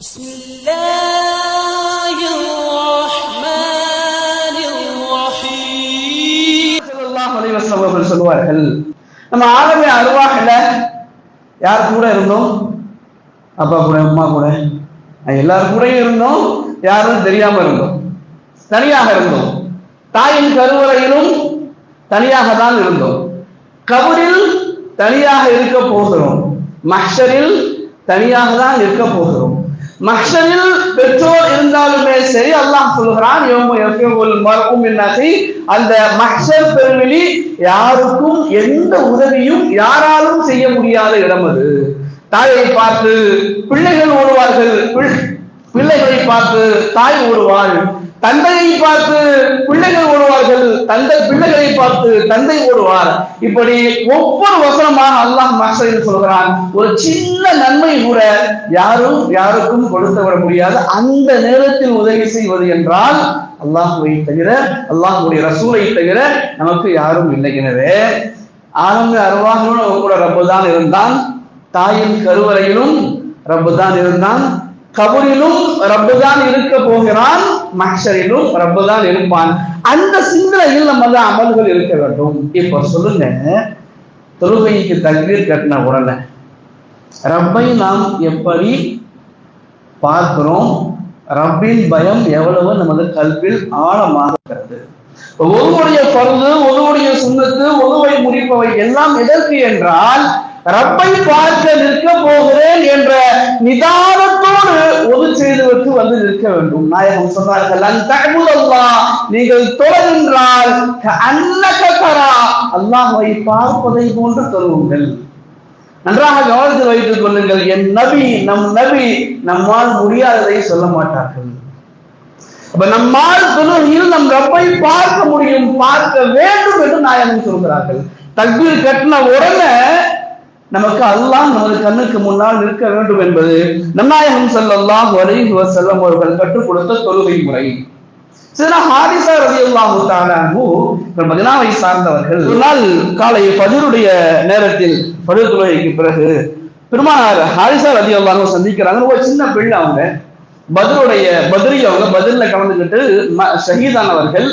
بسم الله الرحمن الرحيم ஸல்லல்லாஹு அலைஹி வஸல்லம் அவர்கள் சொல்லுவார்கள் நம்ம ஆலமே அருவாகல யார் கூட இருந்தோம் அப்பா கூட அம்மா கூட அஹ் எல்லார் கூடயும் இருந்தோம் யாரும் தெரியாம இருந்தோம் தனியாக இருந்தோம் தாயின் கருவறையிலும் தனியாக தான் இருந்தோம் கபரில் தனியாக இருக்க போகிறோம் மஹ்ஷரில் தனியாக தான் இருக்க போகிறோம் மஹ்ஷரில் பெற்றோர் இருந்தாலுமே சரி அல்லாஹ் சொல்கிறான் யௌம யஃபியுல் மர்உ மின் அஹி அந்த மஹ்ஷர் பெருவெளி யாருக்கும் எந்த உதவியும் யாராலும் செய்ய முடியாத இடம் அது. தாயை பார்த்து பிள்ளைகள் ஓடுவார்கள் பிள்ளைகளை பார்த்து தாய் ஓடுவாள். தந்தையை பார்த்து பிள்ளைகள் ஓடுவார்கள். தந்தை பிள்ளைகளை பார்த்து தந்தை ஓடுவார். இப்படி ஒவ்வொரு வசனமாக அல்லாஹ் மாஸ்டர் சொல்கிறான்? ஒரு சின்ன நன்மை கூட யாரும் யாருக்கும் கொடுத்து விட முடியாது. அந்த நேரத்தில் உதவி செய்வது என்றால் அல்லாஹுவை தவிர அல்லாஹுடைய ரசூலை தவிர நமக்கு யாரும் இல்லை. எனவே ஆரம்ப அருவாகனும் கூட ரப்பு தான் இருந்தான். தாயின் கருவறையிலும் ரப்பு தான் இருந்தான். கபரிலும் ரப்புதான் இருக்க போகிறான் மக்சரிலும் ரப்புதான் இருப்பான். அந்த சிந்தனையில் நமது அமல்கள் இருக்க வேண்டும். இப்ப சொல்லுங்க தொழுகைக்கு தண்ணீர் கட்டின உடனே ரப்பை நாம் எப்படி பார்க்கிறோம்? ரப்பின் பயம் எவ்வளவு? நமது கல்வியில் ஆழமாக இருக்கிறது. ஒருவருடைய பருந்து ஒருவருடைய சுண்ணத்து ஒருவை முடிப்பவை எல்லாம் எதற்கு என்றால் ரப்பை பார்க்க நிற்க போகிறேன் என்ற நிதானத்தோடு ஒது செய்துவிட்டு வந்து நிற்க வேண்டும். நாயகம் சொன்னார்கள் அந்த தகமுதல்லா நீங்கள் தொழகின்றால் அன்னகரா அல்லாஹை பார்ப்பதை போன்று தொழுவுங்கள். நன்றாக கவனத்தில் வைத்துக் கொள்ளுங்கள் என் நபி நம் நபி நம்மால் முடியாததை சொல்ல மாட்டார்கள். அப்ப நம்மால் தொழுகையில் நம் ரப்பை பார்க்க முடியும் பார்க்க வேண்டும் என்று நாயகம் சொல்கிறார்கள். தக்பீர் கட்டின உடனே நமக்கு அல்லாஹ் நமது கண்ணுக்கு முன்னால் நிற்க வேண்டும் என்பது நன்னாயகம் ஸல்லல்லாஹு வரை செல்லம் அவர்கள் கற்றுக் கொடுத்த தொழுகை முறை. சில ஹாரிசா ரவி அல்லாஹு மதினாவை சார்ந்தவர்கள் ஒரு நாள் காலை பதிருடைய நேரத்தில் பதிர் தொழுகைக்கு பிறகு பெருமானார் ஹாரிசா ரவி அல்லாஹு சந்திக்கிறாங்க. ஒரு சின்ன பிள்ளை அவங்க பதிலுடைய பதிரி அவங்க பதில கலந்துக்கிட்டு ஷஹீதானவர்கள்.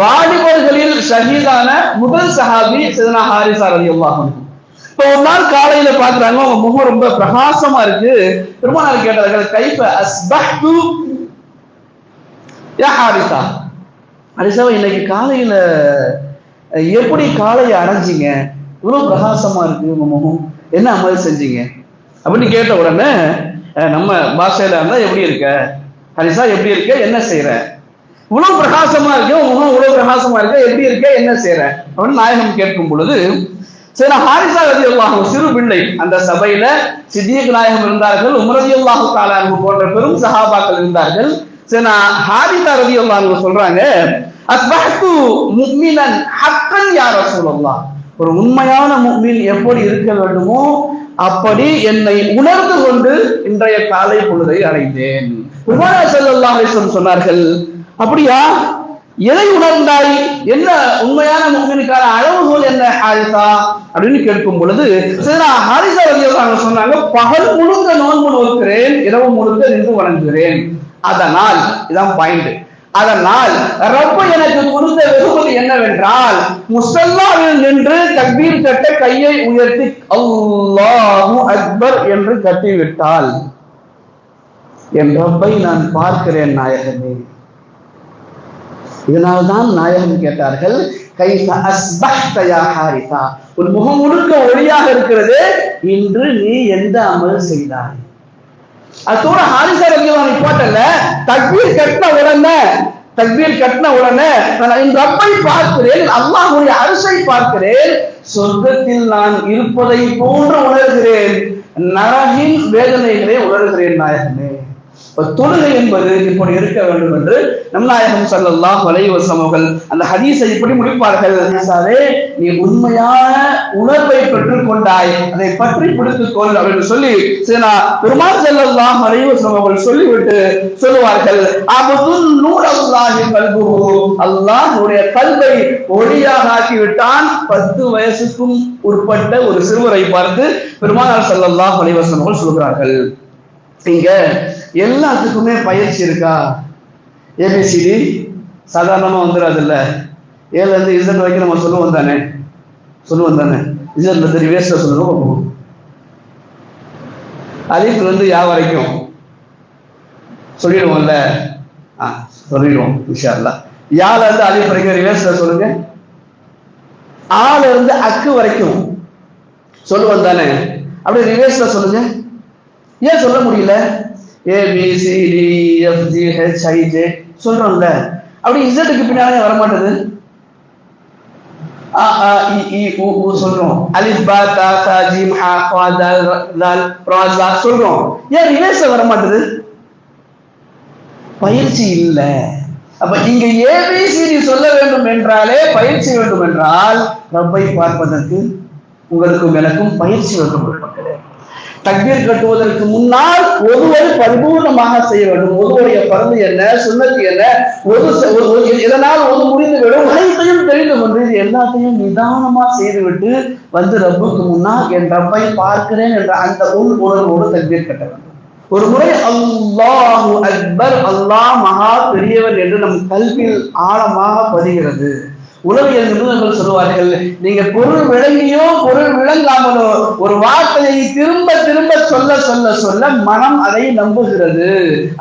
வாலிபர்களில் ஷஹீதான முதல் சஹாபி சிதனா ஹாரிசா ரவி அல்லாஹு இப்போ ஒரு நாள் காலையில பாக்குறாங்க உங்க முகம் ரொம்ப பிரகாசமா இருக்கு. பெருமானார் கேட்டார்கள் கைப்ப அஸ்பஹ்து யா ஹாரிசா? ஹாரிசாவை இன்னைக்கு காலையில எப்படி காலையை அடைஞ்சீங்க? இவ்வளவு பிரகாசமா இருக்கு உங்க முகம். என்ன அமல் செஞ்சீங்க? அப்படின்னு கேட்ட உடனே நம்ம பாஷையில இருந்தா எப்படி இருக்க? ஹரிசா எப்படி இருக்க? என்ன செய்யற இவ்வளவு பிரகாசமா இருக்கு உன் முகம் இவ்வளவு பிரகாசமா இருக்க எப்படி இருக்க? என்ன செய்யற அப்படின்னு நாயகம் கேட்கும் பொழுது சரி ஹாரிசா ரதி அல்லாஹும் சிறு பிள்ளை. அந்த சபையில சித்தியக் நாயகம் இருந்தார்கள் உமரதி அல்லாஹு தாலானு போன்ற பெரும் சஹாபாக்கள் இருந்தார்கள். சரி நான் ஹாரிசா ரதி அல்லாஹு சொல்றாங்க அஸ்பஹத்து முக்மினன் ஹக்கன் யார் சொல்லலாம் ஒரு உண்மையான முக்மின் எப்படி இருக்க வேண்டுமோ அப்படி என்னை உணர்ந்து கொண்டு இன்றைய காலை பொழுதை அடைந்தேன். உமர் ஸல்லல்லாஹு சொன்னார்கள் அப்படியா? எதை உணர்ந்தாய்? என்ன உண்மையான முகனுக்கான அளவுகோல் என்ன ஹாரிசா? அப்படின்னு கேட்கும் பொழுது சரி ஹாரிசா ரலியல்லாஹு சொன்னாங்க பகல் முழுக்க நோன்பு நோக்கிறேன் இரவு முழுக்க நின்று வணங்குகிறேன். அதனால் இதான் பாயிண்ட் அதனால் ரப்ப எனக்கு கொடுத்த வெகுமதி என்னவென்றால் முசல்லாவில் நின்று தக்பீர் கட்ட கையை உயர்த்தி அல்லாஹு அக்பர் என்று கட்டிவிட்டால் என் ரப்பை நான் பார்க்கிறேன் நாயகமே. இதனால்தான் நாயகம் கேட்டார்கள் கைஃப அஸ்பஹ்த ஹாரிதா. ஹாரிசா உன் முகம் முழுக்க ஒளியாக இருக்கிறது. இன்று நீ எந்த அமல் செய்தாய்? அதோட ஹாரிசா ரலியல்லாஹு போட்டல தக்பீர் கட்டின உடனே தக்பீர் கட்டின உடனே நான் இந்த ரப்பை பார்க்கிறேன் அல்லாஹுடைய அரசை பார்க்கிறேன் சொர்க்கத்தில் நான் இருப்பதை போன்று உணர்கிறேன் நரகின் வேதனைகளை உணர்கிறேன் நாயகமே. தொழுகை என்பது இப்படி இருக்க வேண்டும் என்று நம் நாயகம் ஸல்லல்லாஹு அலைஹி அவர்கள் அந்த ஹதீஸை இப்படி முடிப்பார்கள். ஹதீஸாவே நீ உண்மையான உணர்வை பெற்றுக் கொண்டாய். அதை பற்றி பிடித்துக் கொள் அப்படின்னு சொல்லி சீனா பெருமாள் ஸல்லல்லாஹு அலைஹி வஸல்லம் அவர்கள் சொல்லிவிட்டு சொல்லுவார்கள். அபதுல் நூரல்லாஹி கல்புஹு. அல்லாஹ்வுடைய கல்வை ஒளியாக ஆக்கிவிட்டான். பத்து வயசுக்கும் உட்பட்ட ஒரு சிறுவரை பார்த்து பெருமாள் செல்லல்லாம் அலைஹி வஸல்லம் அவர்கள் சொல்கிறார்கள். இங்க எல்லாத்துக்குமே பயிற்சி இருக்கா? ஏபிசிடி சாதாரணமா வந்துடாது இல்ல ஏல இருந்து இசட் வரைக்கும் நம்ம சொல்லுவோம் தானே? சொல்லுவோம் தானே? இசட்ல இருந்து ரிவேர்ஸ்ல சொல்லுங்க பார்ப்போம் அலிஃப்ல இருந்து யா வரைக்கும். சொல்லிடுவோம்ல? ஆ சொல்லிடுவோம் இன்ஷா அல்லாஹ் யால இருந்து அலிஃப் வரைக்கும் ரிவேர்ஸ்ல சொல்லுங்க. ஆல இருந்து அக்கு வரைக்கும். சொல்லுவோம் தானே? அப்படியே ரிவேர்ஸ்ல சொல்லுங்க. ஏன் சொல்ல முடியல? A B C D F G H I J சொல்றோம்ல. அப்படி இசட்டுக்கு பின்னாலே வர மாட்டேது. ஆ இ இ உ உ சொல்றோம். அலிஃப் பா தா தா ஜீம் ஹா குவா தால் தால் ரா ஜா சொல்றோம். ஏன் ரிவேஸ் வர மாட்டது? பயிற்சி இல்ல. அப்ப இங்க ஏபிசிடி சொல்ல வேண்டும் என்றாலே பயிற்சி வேண்டும் என்றால் ரப்பை பார்ப்பதற்கு உங்களுக்கும் எனக்கும் பயிற்சி வேண்டும். மக்களே தக்பீர் கட்டுவதற்கு முன்னால் ஒருவர் பரிபூர்ணமாக செய்ய வேண்டும். ஒருவருடைய பருந்து என்ன சுண்ணத்து என்ன ஒரு ஒரு- ஒரு- இதனால் ஒரு முடிந்து விடும் அனைத்தையும் தெரிந்து கொண்டு இது எல்லாத்தையும் நிதானமா செய்துவிட்டு வந்து ரப்புக்கு முன்னால் என் ரப்பை பார்க்கிறேன் என்ற அந்த உள் உணர்வோடு தக்பீர் கட்ட வேண்டும். ஒரு முறை அல்லாஹு அக்பர் அல்லாஹ் மகா பெரியவர் என்று நம் கல்வியில் ஆழமாக பதிகிறது. உளவியல் நிபுணர்கள் சொல்லுவார்கள் நீங்க பொருள் விளங்கியோ பொருள் விளங்காமலோ ஒரு வார்த்தையை திரும்ப திரும்ப சொல்ல சொல்ல சொல்ல மனம் அதை நம்புகிறது.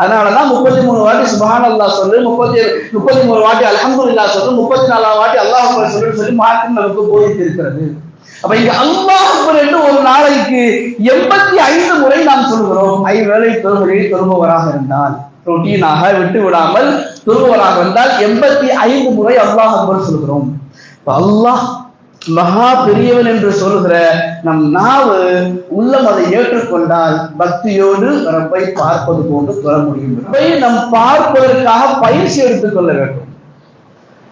அதனாலதான் முப்பத்தி மூணு வாட்டி சுபான் அல்லாஹ் சொல்லு முப்பத்தி முப்பத்தி மூணு வாட்டி அல்ஹம்துலில்லாஹ் சொல்லு முப்பத்தி நாலாம் வாட்டி அல்லாஹ் சொல்லு சொல்லி மாற்றம் நமக்கு போதித்திருக்கிறது. அப்ப இங்க அல்லாஹ் என்று ஒரு நாளைக்கு எண்பத்தி ஐந்து முறை நாம் சொல்கிறோம் ஐவேளை தொழுகையை தொழுபவராக இருந்தால். ரொட்டீனாக விட்டு விடாமல் தொழுபவராக வந்தால் எண்பத்தி ஐந்து முறை அல்லாஹ் அக்பர் சொல்கிறோம். அல்லாஹ் மகா பெரியவன் என்று சொல்கிற நம் நாவு உள்ளம் அதை ஏற்றுக்கொண்டால் பக்தியோடு ரப்பை பார்ப்பது போன்று தொழ முடியும். ரப்பை நம் பார்ப்பதற்காக பயிற்சி எடுத்துக்கொள்ள வேண்டும்.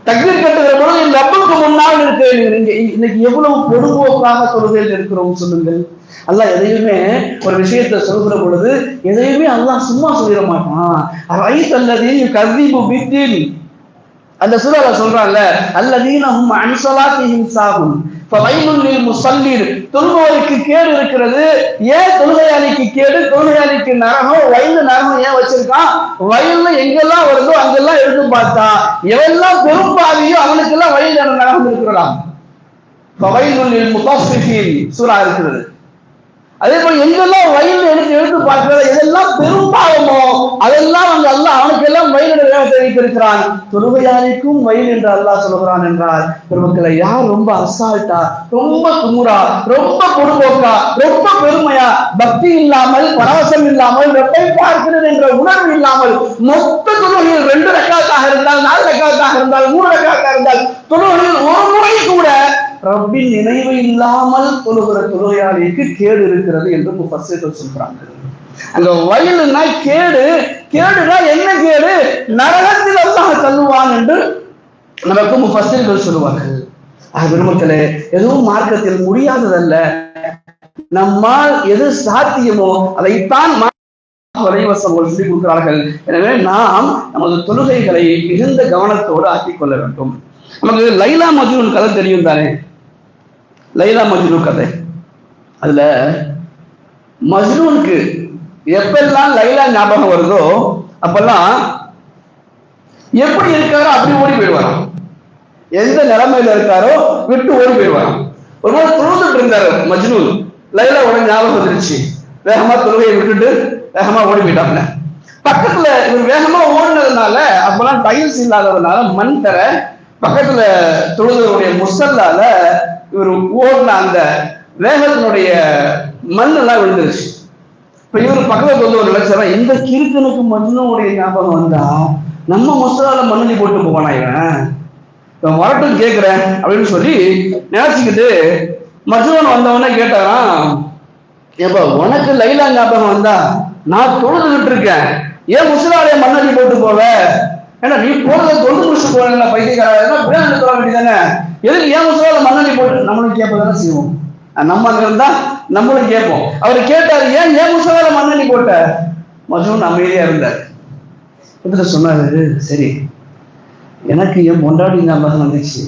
தக்பீர் கட்டுகிற பொழுது இந்த ரப்புக்கு முன்னால் இருக்கு. நீங்க இன்னைக்கு எவ்வளவு பொதுபோக்காக தொழுகையில் இருக்கிறோம் சொல்லுங்கள். அல்லாஹ் எதையுமே ஒரு விஷயத்த சொல்கிற பொழுது எதையுமே அல்லாஹ் சும்மா சொல்லிட மாட்டான். ரைஸ் அல்லது கர்தீபு பித்தீன். அந்த சூறால சொல்றான்ல அல்லதீனஹும் அன் ஸலாத்திஹிம் சாஹுன் தொழுபவருக்கு கேடு இருக்கிறது. ஏன் தொழுகையாளிக்கு கேடு? தொழுகையாளிக்கு நரகம். வயலு நரகம் ஏன் வச்சிருக்கான்? வயல்ல எங்கெல்லாம் வருதோ அங்கெல்லாம் எடுத்து பார்த்தா எவெல்லாம் பெரும்பாவியோ அவனுக்கெல்லாம் வயல் நரகம் இருக்கிறான் வயலுள்ளில் லில் சூறா இருக்கிறது. அதே போல எங்கெல்லாம் வயல் எடுத்து எடுத்து பார்க்கிறத எதெல்லாம் பெரும்பாவமோ அதெல்லாம் அங்க எல்லாம் வயலிட வேகத்தை வைத்திருக்கிறான் வயல் என்று அல்லாஹ் சொல்கிறான் என்றால் பெருமக்களை யார் ரொம்ப அசால்ட்டா ரொம்ப குமுறா ரொம்ப பொறுப்போக்கா ரொம்ப பெருமையா பக்தி இல்லாமல் பரவசம் இல்லாமல் வெப்பை பார்க்கிறது என்ற உணர்வு இல்லாமல் மொத்த தொழுகையில் ரெண்டு ரக்காத்தாக இருந்தால் நாலு ரக்காத்தாக இருந்தால் மூணு ரக்காத்தாக இருந்தால் தொழுகையில் ஒரு முறை கூட ரப்பின் நினைவு இல்லாமல் தொழுகிற தொழுகையாளிக்கு கேடு இருக்கிறது என்று முஃபஸ்ஸீர்கள் சொல்றாங்க. அந்த வயலுனா கேடு. கேடுனா என்ன கேடு? நரகத்தில் அல்லாஹ் தள்ளுவான் என்று நமக்கு முஃபஸ்ஸீர்கள் சொல்லுவார்கள். ஆக பெருமக்களே எதுவும் மார்க்கத்தில் முடியாததல்ல. நம்மால் எது சாத்தியமோ அதைத்தான் சொல்லி கொடுக்கிறார்கள். எனவே நாம் நமது தொழுகைகளை மிகுந்த கவனத்தோடு ஆக்கிக் கொள்ள வேண்டும். நமக்கு லைலா மஜ்னூன் கதை தெரியும் தானே? லைலா மஜ்னூன் கதை. அதுல மஜ்னூனுக்கு எப்பெல்லாம் லைலா ஞாபகம் வருதோ அப்பெல்லாம் எப்படி இருக்காரோ அப்படி ஓடி போயிடுவாராம். எந்த நிலைமையில இருக்காரோ விட்டு ஓடி போயிடுவாராம். ஒரு நாள் தொழுதுட்டு இருந்தாரு லைலா ஓட ஞாபகம் வந்துருச்சு. வேகமா தொழுகையை விட்டுட்டு வேகமா ஓடி போயிட்டாப்ல. பக்கத்துல இவர் வேகமா ஓடினதுனால அப்பெல்லாம் டைல்ஸ் இல்லாததுனால மண் தர பக்கத்துல தொழுதனுடைய முசல்லால இவர் ஓடின அந்த வேகத்தினுடைய மண் எல்லாம் விழுந்துருச்சு. இப்ப இவர் பக்கத்துல வந்து ஒரு லட்சம் இந்த கிறுக்கனுக்கு மஜ்னுடைய ஞாபகம் வந்தா நம்ம முஸ்தால மண்ணி போட்டு போவானா இவன்? இவன் வரட்டும் கேட்கிறேன் அப்படின்னு சொல்லி நினைச்சுக்கிட்டு மஜ்னூன் வந்தவனே கேட்டாராம் ஏப்பா உனக்கு லைலா ஞாபகம் வந்தா நான் தொழுதுகிட்டு இருக்கேன். ஏன் முஸ்லாடைய மண்ணடி போட்டு போவ? ஏன்னா நீ போறத தொழுது முடிச்சு போறீங்களா பைத்தியக்காரா சொல்ல வேண்டியதானே எதுக்கு ஏன் முஸ்லால மண்ணடி போட்டு நம்மளும் கேட்பதானே செய்வோம்? நம்ம அங்க இருந்தா நம்மளும் கேட்போம். அவர் கேட்டாரு ஏன் ஏன் முஸ்லால மண்ணி போட்ட? மஜூன் அமைதியா இருந்தார். இதுல சொன்னாரு சரி எனக்கு என் பொண்டாடி ஞாபகம் வந்துச்சு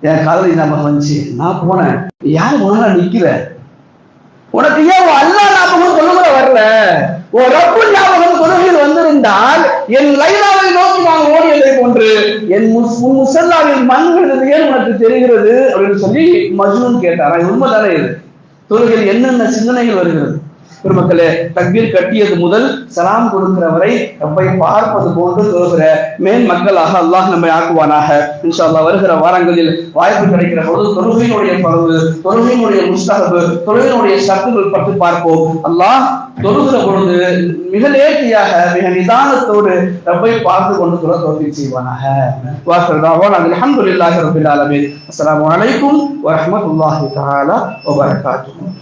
என் காதலி ஞாபகம் வந்துச்சு நான் போனேன். யார் முன்னாடி நிக்கிற உனக்கு ஏன் அல்லா ஞாபகம் தொழுமுறை வரல? உன் ரப்பு ஞாபகம் தொழுகையில் வந்திருந்தால் என் லைலாவை நோக்கி நான் ஓடியதை போன்று என் முஸ்- உன் முசல்லாவின் மண்கள் ஏன் உனக்கு தெரிகிறது அப்படின்னு சொல்லி மஜ்னூன் கேட்டார்? உண்மைதானே இது? தொழுகையில் என்னென்ன சிந்தனைகள் வருகிறது? பெருமக்களே தக்பீர் கட்டியது முதல் சலாம் கொடுக்கிற வரை ரப்பை பார்ப்பது போன்று தொழுகிற மேல் மக்களாக அல்லாஹ் நம்மை ஆக்குவானாக. இன்ஷா அல்லா வருகிற வாரங்களில் வாய்ப்பு கிடைக்கிற பொழுது தொழுகையினுடைய பரவு தொழுகையினுடைய முஸ்தகபு தொழுகையினுடைய சத்துகள் பற்றி பார்ப்போம். அல்லாஹ் தொழுகிற பொழுது மிக நேர்த்தியாக மிக நிதானத்தோடு நம்மை பார்த்து கொண்டு தொழ தோல்வி செய்வானாக. வாசல் அல்ஹம்துலில்லாஹி ரபில் ஆலமீன். அஸ்லாம் வலைக்கும் வரமத்துல்லாஹி தாலா வபரகாத்துஹு.